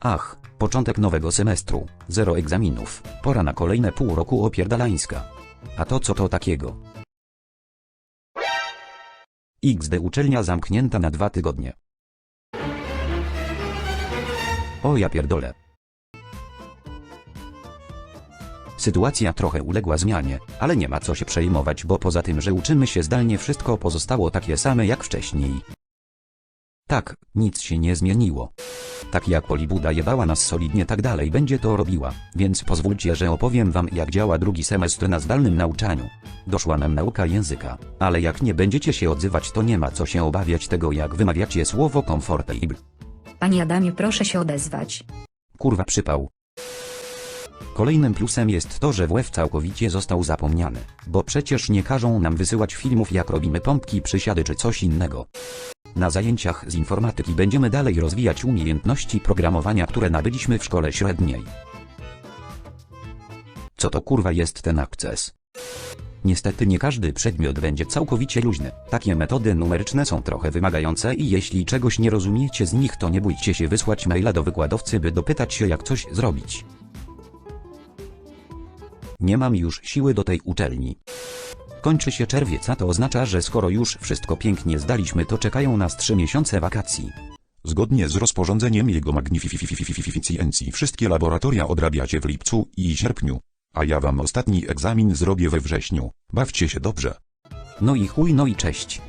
Ach, początek nowego semestru, zero egzaminów, pora na kolejne pół roku opierdalańska. A to co to takiego? XD uczelnia zamknięta na dwa tygodnie. O ja pierdolę. Sytuacja trochę uległa zmianie, ale nie ma co się przejmować, bo poza tym, że uczymy się zdalnie, wszystko pozostało takie same jak wcześniej. Tak, nic się nie zmieniło. Tak jak Polibuda jebała nas solidnie, tak dalej będzie to robiła, więc pozwólcie, że opowiem wam jak działa drugi semestr na zdalnym nauczaniu. Doszła nam nauka języka, ale jak nie będziecie się odzywać, to nie ma co się obawiać tego, jak wymawiacie słowo comfortable. Panie Adamie, proszę się odezwać. Kurwa przypał. Kolejnym plusem jest to, że WF całkowicie został zapomniany, bo przecież nie każą nam wysyłać filmów jak robimy pompki, przysiady czy coś innego. Na zajęciach z informatyki będziemy dalej rozwijać umiejętności programowania, które nabyliśmy w szkole średniej. Co to kurwa jest ten akces? Niestety nie każdy przedmiot będzie całkowicie luźny. Takie metody numeryczne są trochę wymagające i jeśli czegoś nie rozumiecie z nich to nie bójcie się wysłać maila do wykładowcy by dopytać się jak coś zrobić. Nie mam już siły do tej uczelni. Kończy się czerwiec, a to oznacza, że skoro już wszystko pięknie zdaliśmy to czekają nas 3 miesiące wakacji. Zgodnie z rozporządzeniem jego magnificencji wszystkie laboratoria odrabiacie w lipcu i sierpniu. A ja wam ostatni egzamin zrobię we wrześniu. Bawcie się dobrze. No i chuj no i cześć.